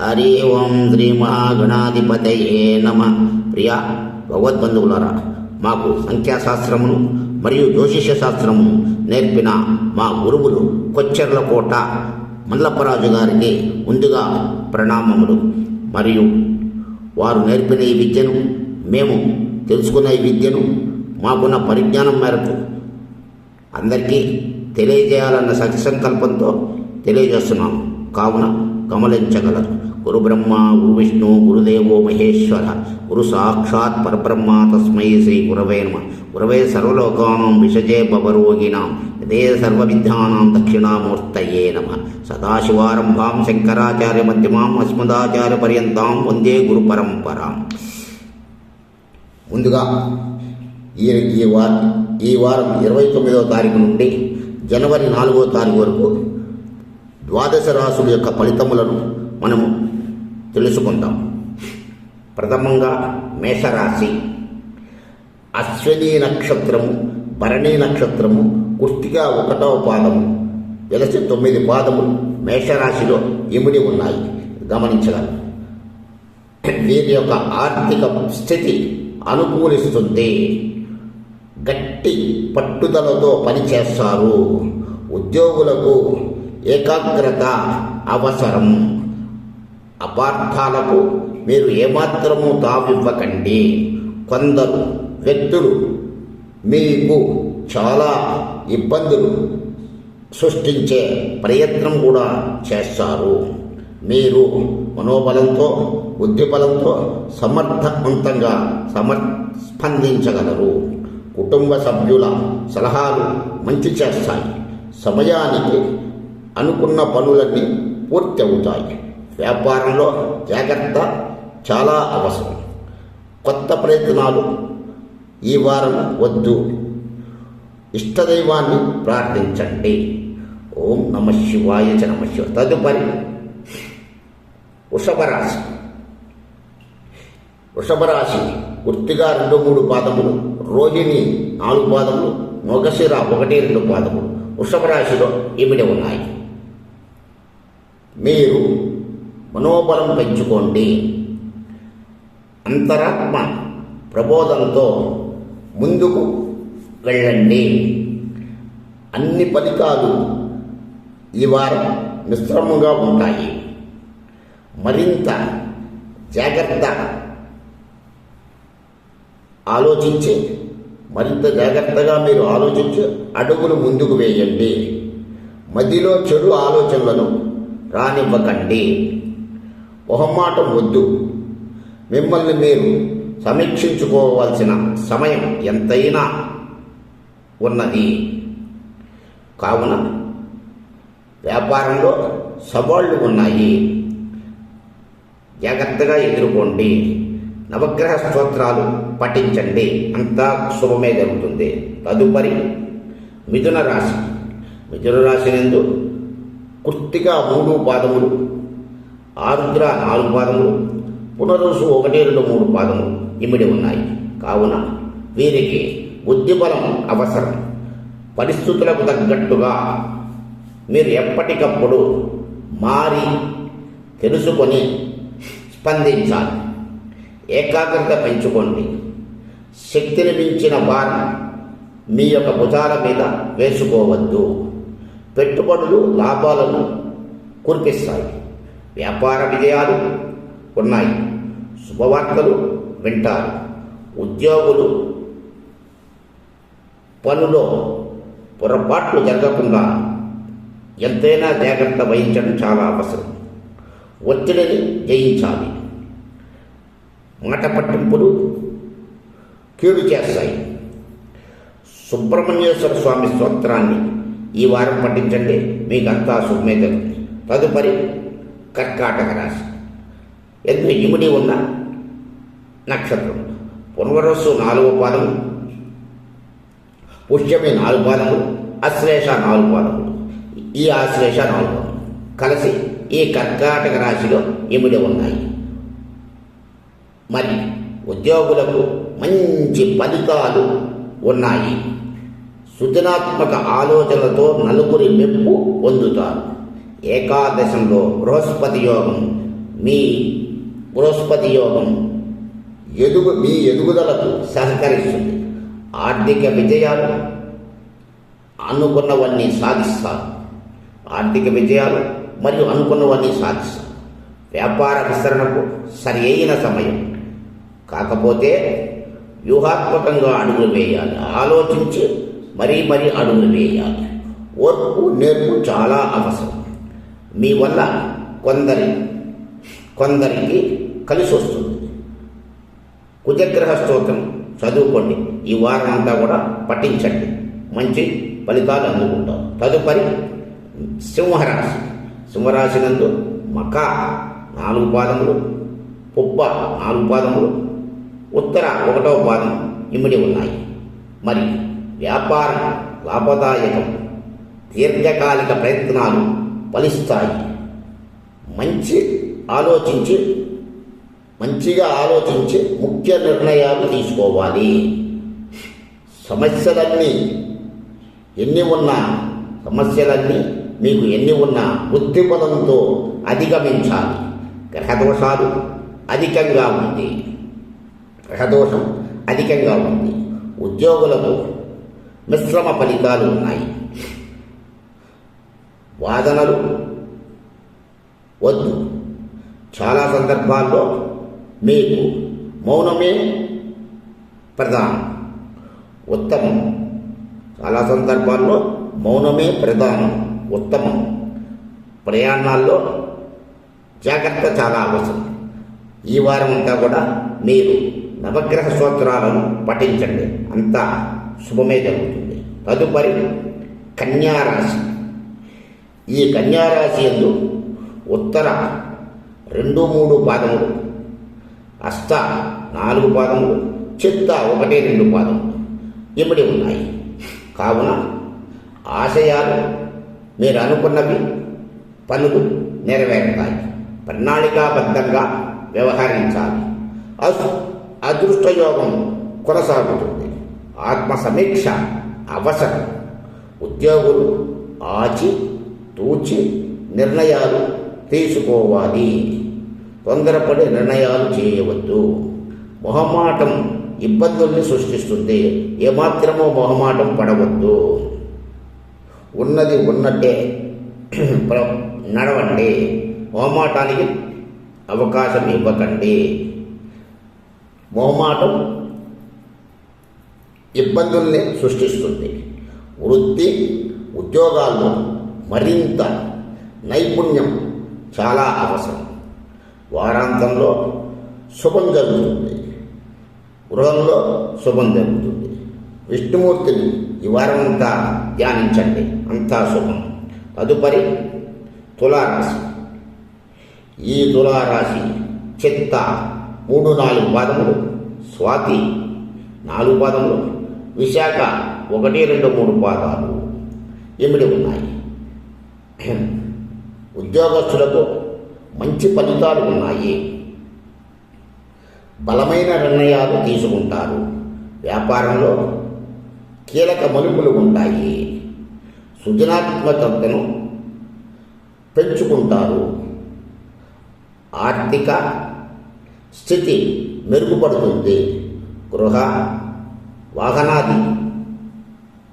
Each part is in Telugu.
హరి ఓం శ్రీ మహాగణాధిపతయే నమ. ప్రియ భగవద్బంధువులరా మాకు సంఖ్యాశాస్త్రమును మరియు జ్యోతిష శాస్త్రమును నేర్పిన మా గురువులు కొచ్చెర్లకోట మల్లప్పరాజు గారికి ముందుగా ప్రణామములు. మరియు వారు నేర్పిన ఈ విద్యను మేము తెలుసుకున్న ఈ విద్యను మాకున్న పరిజ్ఞానం మేరకు అందరికీ తెలియజేయాలన్న సత్య సంకల్పంతో తెలియజేస్తున్నాము. కావున కమలించగలరు గురు బ్రహ్మ గురు విష్ణు గురుదేవో మహేశ్వర గురు సాక్షాత్ పరబ్రహ్మ తస్మై శ్రీ గురవే నమ గురవే సర్వలోకానం విషజే భవరోగిణాం ఇదే సర్వవిద్యానాం దక్షిణామూర్తయే నమ సదాశివారంభాం శంకరాచార్య మధ్యమాం అస్మదాచార్య పర్యంతాం వందే గురు పరంపరాం ముందుగా ఈ ఈ వారం ఈ వారం ఇరవై తొమ్మిదవ తారీఖు నుండి జనవరి నాలుగో తారీఖు వరకు ద్వాదశ రాసుల యొక్క ఫలితములను మనము తెలుసుకుందాం. ప్రథమంగా మేషరాశి. అశ్విని నక్షత్రము భరణి నక్షత్రము కుర్తిగా ఒకటవ పాదము వెలసి తొమ్మిది పాదములు మేషరాశిలో ఇమిడి ఉన్నాయి. గమనించగలరు వీరి యొక్క ఆర్థిక స్థితి అనుకూలిస్తుంది. గట్టి పట్టుదలతో పనిచేస్తారు. ఉద్యోగులకు ఏకాగ్రత అవసరం. అపార్థాలకు మీరు ఏమాత్రము తావివ్వకండి. కొందరు వ్యక్తులు మీకు చాలా ఇబ్బందులు సృష్టించే ప్రయత్నం కూడా చేస్తారు. మీరు మనోబలంతో బుద్ధిబలంతో సమర్థవంతంగా సమర్ స్పందించగలరు. కుటుంబ సభ్యుల సలహాలు మంచి చేస్తాయి. సమయానికి అనుకున్న పనులన్నీ పూర్తి అవుతాయి వ్యాపారంలో జాగ్రత్త చాలా అవసరం. కొత్త ప్రయత్నాలు ఈ వారం వద్దు. ఇష్టదైవాన్ని ప్రార్థించండి. ఓం నమ శివాయ చ నమ శివ. తదుపరి వృషభరాశి వృషభరాశి వృషభ వృత్తిగా రెండు మూడు పాదములు రోహిణి నాలుగు పాదములు మొగశిర ఒకటి రెండు పాదములు. వృషభ రాశిలో ఇమిడి ఉన్నాయి. మీరు మనోబలం పెంచుకోండి. అంతరాత్మ ప్రబోధంతో ముందుకు వెళ్ళండి. అన్ని ఫలితాలు ఈ వారం మిశ్రమంగా ఉంటాయి. మరింత జాగ్రత్త ఆలోచించి మరింత జాగ్రత్తగా మీరు ఆలోచించి అడుగులు ముందుకు వేయండి. మధ్యలో చెడు ఆలోచనలను రానివ్వకండి. మొహమ్మాటం వద్దు మిమ్మల్ని మీరు సమీక్షించుకోవాల్సిన సమయం ఎంతైనా ఉన్నది. కావున వ్యాపారంలో సవాళ్ళు ఉన్నాయి. జాగ్రత్తగా ఎదుర్కోండి. నవగ్రహ స్తోత్రాలు పఠించండి. అంతా శుభమే జరుగుతుంది. తదుపరి మిథున రాశి. మిథున రాశి నందు కుర్తిగా మూడు పాదములు. ఆరుద్ర నాలుగు పాదములు. పునరుసు ఒకటి రెండు మూడు పాదములు ఇమిడి ఉన్నాయి. కావున వీరికి బుద్ధిబలం అవసరం. పరిస్థితులకు తగ్గట్టుగా మీరు ఎప్పటికప్పుడు మారి తెలుసుకొని స్పందించాలి. ఏకాగ్రత పెంచుకోండి. శక్తిని మించిన భారం మీ యొక్క భుజాల మీద వేసుకోవద్దు. పెట్టుబడులు లాభాలను కురిపిస్తాయి. వ్యాపార విజయాలు ఉన్నాయి. శుభవార్తలు వింటారు. ఉద్యోగులు పనులో పొరపాట్లు జరగకుండా ఎంతైనా జాగ్రత్త వహించడం చాలా అవసరం. ఒత్తిడిని జయించాలి. మాట పట్టింపులు కీడు చేస్తాయి. సుబ్రహ్మణ్యేశ్వర స్వామి స్తోత్రాన్ని ఈ వారం పఠించండి మీకంతా అంతా శుభమే జరుగుతుంది తదుపరి కర్కాటక రాశి. ఎందుకు ఇమిడి ఉన్న నక్షత్రం. పునర్వసు నాలుగో పాదము. పుష్యమి నాలుగు పాదములు. అశ్లేష నాలుగు పాదములు. ఈ ఆశ్లేష నాలుగు పాదములు. కలిసి ఈ కర్కాటక రాశిలో ఇమిడి ఉన్నాయి. మరి ఉద్యోగులకు మంచి ఫలితాలు ఉన్నాయి. సృజనాత్మక ఆలోచనలతో నలుగురి మెప్పు పొందుతారు. ఏకాదశంలో బృహస్పతి యోగం. మీ బృహస్పతి యోగం ఎదుగు మీ ఎదుగుదలకు సహకరిస్తుంది. ఆర్థిక విజయాలు అనుకున్నవన్నీ సాధిస్తారు. ఆర్థిక విజయాలు మరియు అనుకున్నవన్నీ సాధిస్తారు. వ్యాపార విస్తరణకు సరి అయిన సమయం. కాకపోతే వ్యూహాత్మకంగా అడుగులు వేయాలి. ఆలోచించి మరీ మరీ అడుగులు వేయాలి. ఓర్పు నేర్పు చాలా అవసరం. మీ వల్ల కొందరి కొందరికి కలిసి వస్తుంది. కుజగ్రహ స్తోత్రం చదువుకోండి. ఈ వారం అంతా కూడా పఠించండి. మంచి ఫలితాలు అందుకుంటాం. తదుపరి సింహరాశి. సింహరాశి నందు మక నాలుగు పాదములు పుబ్బ నాలుగు పాదములు ఉత్తర ఒకటవ పాదం ఇమిడి ఉన్నాయి. మరి వ్యాపారం లాభదాయకం దీర్ఘకాలిక ప్రయత్నాలు ఫలిస్తాయి. మంచి ఆలోచించి మంచిగా ఆలోచించి ముఖ్య నిర్ణయాలు తీసుకోవాలి. సమస్యలన్నీ ఎన్ని ఉన్నా సమస్యలన్నీ మీకు ఎన్ని ఉన్నా బుద్ధిపదంతో అధిగమించాలి. గ్రహదోషాలు అధికంగా ఉంది. గ్రహదోషం అధికంగా ఉంది. ఉద్యోగులకు మిశ్రమ ఫలితాలు ఉన్నాయి. వాదనలు వద్దు. చాలా సందర్భాల్లో మీకు మౌనమే ప్రధానం. ఉత్తమం. చాలా సందర్భాల్లో మౌనమే ప్రధానం. ఉత్తమం. ప్రయాణాల్లో జాగ్రత్త చాలా అవసరం. ఈ వారం అంతా కూడా మీరు నవగ్రహ స్తోత్రాలను పఠించండి. అంతా శుభమే జరుగుతుంది తదుపరి కన్యారాశి. ఈ కన్యారాశి ఎందు ఉత్తర రెండు మూడు పాదములు అష్ట నాలుగు పాదములు చిత్త ఒకటి రెండు పాదములు ఇమిడి ఉన్నాయి. కావున ఆశయాలు మీరు అనుకున్నవి పనులు నెరవేరుతాయి. ప్రణాళికాబద్ధంగా వ్యవహరించాలి. అస్ అదృష్టయోగం కొనసాగుతుంది. ఆత్మ సమీక్ష అవసరం. ఉద్యోగులు ఆచి తూచి నిర్ణయాలు తీసుకోవాలి. తొందరపడి నిర్ణయాలు చేయవద్దు. మొహమాటం ఇబ్బందుల్ని సృష్టిస్తుంది. ఏమాత్రమో మొహమాటం పడవద్దు. ఉన్నది ఉన్నట్టే నడవండి. మొహమాటానికి అవకాశం ఇవ్వకండి. మొహమాటం ఇబ్బందుల్ని సృష్టిస్తుంది. వృత్తి ఉద్యోగాల్లో మరింత నైపుణ్యం చాలా అవసరం. వారాంతంలో శుభం జరుగుతుంది. గృహంలో శుభం జరుగుతుంది. విష్ణుమూర్తిని ఈ వారం అంతా ధ్యానించండి. అంతా శుభం. తదుపరి తులారాశి. ఈ తులారాశి చిత్త మూడు నాలుగు పాదములు స్వాతి నాలుగు పాదములు. విశాఖ ఒకటి రెండు మూడు పాదాలు ఎమిడి ఉన్నాయి? ఉద్యోగస్తులకు మంచి ఫలితాలు ఉన్నాయి. బలమైన నిర్ణయాలు తీసుకుంటారు. వ్యాపారంలో కీలక మలుపులు ఉంటాయి. సృజనాత్మకతను పెంచుకుంటారు. ఆర్థిక స్థితి మెరుగుపడుతుంది. గృహ వాహనాది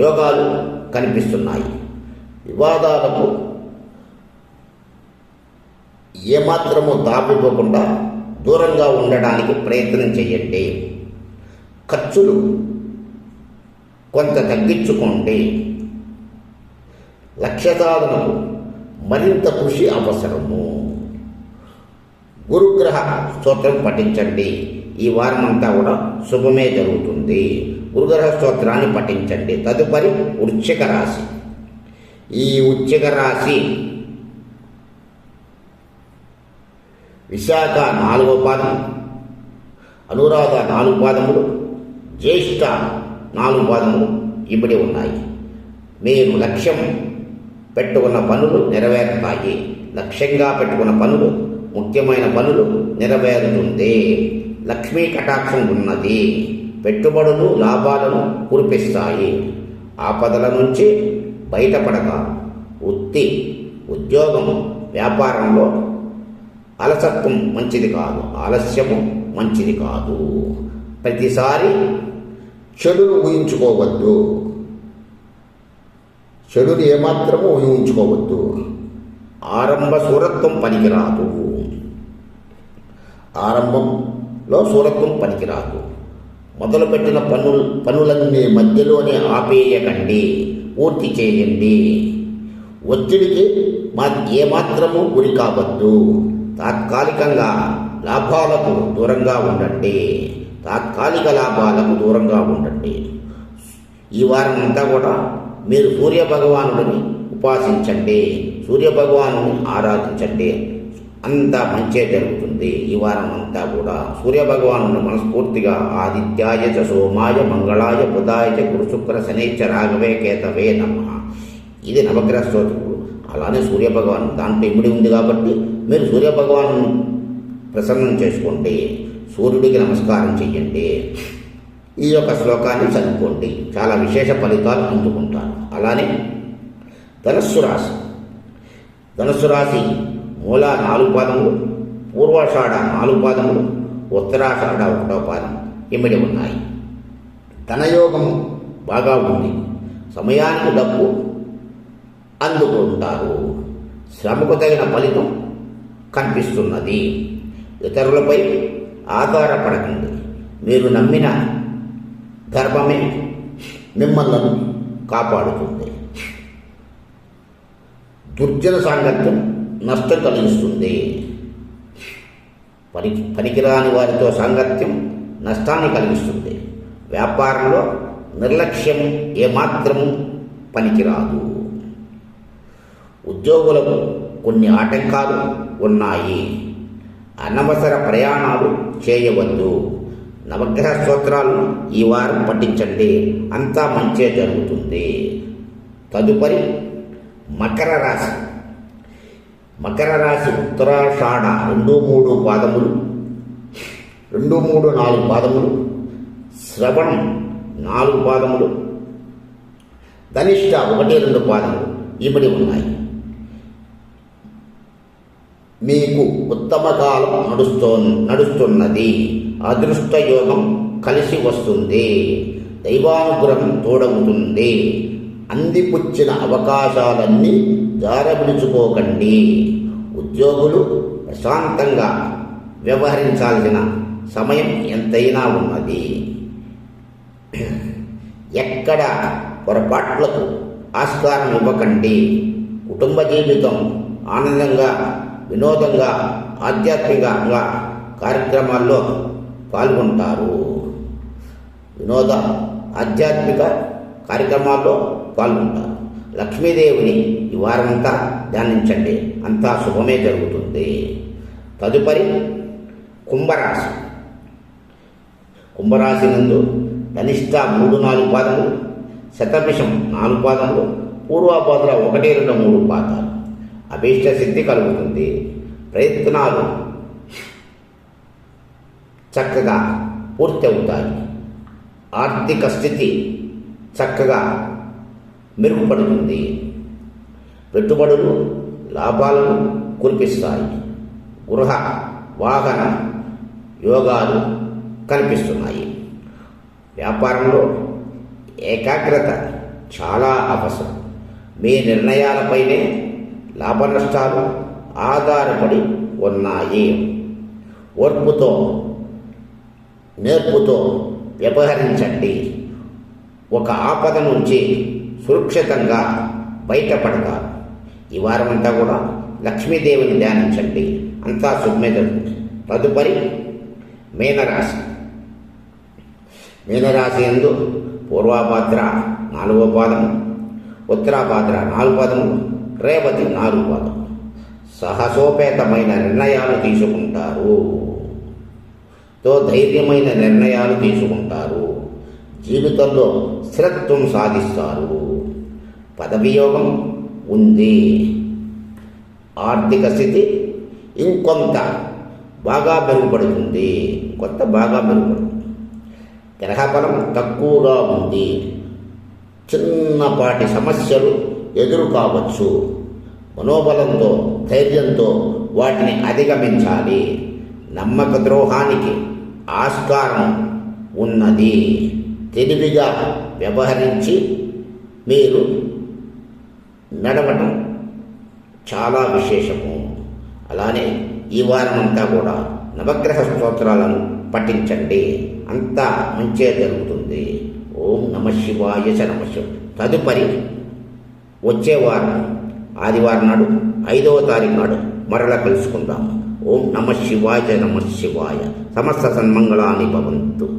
యోగాలు కనిపిస్తున్నాయి. వివాదాలకు ఏమాత్రము దాపిపోకుండా దూరంగా ఉండడానికి ప్రయత్నం చేయండి ఖర్చులు కొంత తగ్గించుకోండి. లక్ష్య సాధనకు మరింత కృషి అవసరము. గురుగ్రహ స్తోత్రం పఠించండి. ఈ వారమంతా కూడా శుభమే జరుగుతుంది. గురుగ్రహ స్తోత్రాన్ని పఠించండి. తదుపరి వృశ్చిక రాశి. ఈ వృశ్చిక రాశి విశాఖ నాలుగో పాదం అనురాధ నాలుగు పాదములు జ్యేష్ఠ నాలుగు పాదములు ఇమిడి ఉన్నాయి. మీరు లక్ష్యం పెట్టుకున్న పనులు నెరవేరుతాయి. లక్ష్యంగా పెట్టుకున్న పనులు ముఖ్యమైన పనులు నెరవేరుతుంది. లక్ష్మీ కటాక్షం ఉన్నది. పెట్టుబడులు లాభాలను కురిపిస్తాయి. ఆపదల నుంచి బయటపడక వృత్తి ఉద్యోగం వ్యాపారంలో అలసత్వం మంచిది కాదు ఆలస్యము మంచిది కాదు. ప్రతిసారి చెడును ఊహించుకోవద్దు. చెడుని ఏమాత్రము ఊహించుకోవద్దు. ఆరంభ సూరత్వం పనికిరాదు. ఆరంభంలో సూరత్వం పనికిరాదు. మొదలుపెట్టిన పనులు పనులన్నీ మధ్యలోనే ఆపేయకండి పూర్తి చేయండి. ఒత్తిడికి మా ఏమాత్రము గురి కావద్దు. తాత్కాలికంగా లాభాలకు దూరంగా ఉండండి. తాత్కాలిక లాభాలకు దూరంగా ఉండండి. ఈ వారం అంతా కూడా మీరు సూర్య భగవానుడిని ఉపాసించండి. సూర్య భగవానుని ఆరాధించండి. అంతా మంచే జరుగుతుంది. ఈ వారం అంతా కూడా సూర్యభగవాను మనస్ఫూర్తిగా ఆదిత్యాయ చ సోమాయ మంగళాయ బుధాయ చ గురుశుక్ర శనైచ రాఘవే కేతవే నమ. ఇది నవగ్రహ స్తోత్రుడు అలానే సూర్య భగవాన్ దాంట్లో ఇమిడి ఉంది కాబట్టి మీరు సూర్య భగవాను ప్రసన్నం చేసుకోండి సూర్యుడికి నమస్కారం చెయ్యండి. ఈ యొక్క శ్లోకాన్ని చదువుకోండి. చాలా విశేష ఫలితాలు అందుకుంటారు. అలానే ధనస్సు రాశి. ధనుస్సు రాశి మూల నాలుగు పాదములు పూర్వాషాఢ నాలుగు పాదములు ఉత్తరాషాఢ ఒకటో పాదం ఇమిడి ఉన్నాయి. ధనయోగం బాగా ఉంది. సమయానికి డబ్బు అందుకుంటారు శ్రమకు తగిన ఫలితం కనిపిస్తున్నది. ఇతరులపై ఆధారపడకండి. మీరు నమ్మిన ధర్మమే మిమ్మల్ని కాపాడుతుంది. దుర్జన సాంగత్యం నష్టం కలిగిస్తుంది. పని పనికిరాని వారితో సాంగత్యం నష్టాన్ని కలిగిస్తుంది. వ్యాపారంలో నిర్లక్ష్యం ఏమాత్రము పనికిరాదు. ఉద్యోగులకు కొన్ని ఆటంకాలు ఉన్నాయి. అనవసర ప్రయాణాలు చేయవద్దు. నవగ్రహ స్తోత్రాలను ఈ వారం పఠించండి. అంతా మంచే జరుగుతుంది. తదుపరి మకర రాశి. మకర రాశి ఉత్తరాషాఢ రెండు మూడు పాదములు. రెండు మూడు నాలుగు పాదములు. శ్రవణం నాలుగు పాదములు. ధనిష్ట ఒకటి రెండు పాదములు ఇమిడి ఉన్నాయి. మీకు ఉత్తమ కాలం నడుస్తూ నడుస్తున్నది. అదృష్ట యోగం కలిసి వస్తుంది. దైవానుగ్రహం తోడవుతుంది. అందిపుచ్చిన అవకాశాలన్నీ జారబిడుచుకోకండి. ఉద్యోగులు ప్రశాంతంగా వ్యవహరించాల్సిన సమయం ఎంతైనా ఉన్నది. ఎక్కడ పొరపాట్లకు ఆస్కారం ఇవ్వకండి. కుటుంబ జీవితం ఆనందంగా వినోదంగా ఆధ్యాత్మికంగా కార్యక్రమాల్లో పాల్గొంటారు. వినోద ఆధ్యాత్మిక కార్యక్రమాల్లో పాల్గొంటారు. లక్ష్మీదేవిని ఈ వారమంతా ధ్యానించండి. అంతా శుభమే జరుగుతుంది. తదుపరి కుంభరాశి. కుంభరాశి నందు ధనిష్ట మూడు నాలుగు పాదములు శతభిషం నాలుగు పాదములు పూర్వాపాదుల ఒకటి రెండు మూడు పాదాలు. అభీష్ట సిద్ధి కలుగుతుంది. ప్రయత్నాలు చక్కగా పూర్తి అవుతాయి ఆర్థిక స్థితి చక్కగా మెరుగుపడుతుంది. పెట్టుబడులు లాభాలను కురిపిస్తాయి. గృహ వాహన యోగాలు కనిపిస్తున్నాయి. వ్యాపారంలో ఏకాగ్రత చాలా అవసరం. మీ నిర్ణయాలపైనే లాభ నష్టాలు ఆధారపడి ఉన్నాయి. ఓర్పుతో నేర్పుతో వ్యవహరించండి. ఒక ఆపద నుంచి సురక్షితంగా బయటపడతారు. ఈ వారం అంతా కూడా లక్ష్మీదేవిని ధ్యానించండి. అంతా శుభమే జరుగుతుంది. తదుపరి మీనరాశి. మీనరాశి ఎందు పూర్వాభాద్ర నాలుగో పాదము ఉత్తరాభాద్ర నాలుగు పాదములు రేవతి నాలుగు పాదములు సాహసోపేతమైన నిర్ణయాలు తీసుకుంటారు. తో ధైర్యమైన నిర్ణయాలు తీసుకుంటారు. జీవితంలో స్థిరత్వం సాధిస్తారు. పదవియోగం ఉంది. ఆర్థిక స్థితి ఇంకొంత బాగా మెరుగుపడుతుంది. కొంత బాగా మెరుగుపడుతుంది. గ్రహబలం తక్కువగా ఉంది. చిన్నపాటి సమస్యలు ఎదురు కావచ్చు మనోబలంతో ధైర్యంతో వాటిని అధిగమించాలి. నమ్మక ద్రోహానికి ఆస్కారం ఉన్నది. తెలివిగా వ్యవహరించి మీరు నడవటం చాలా విశేషము. అలానే ఈ వారం అంతా కూడా నవగ్రహ స్తోత్రాలను పఠించండి. అంతా మంచే జరుగుతుంది. ఓం నమ శివాయ చ నమ శివ. తదుపరి వచ్చే వారం ఆదివారం నాడు ఐదవ తారీఖు నాడు మరలా కలుసుకుందాము. ఓం నమ శివాయ నమ శివాయ. సమస్త సన్మంగళాన్ని భవంతు.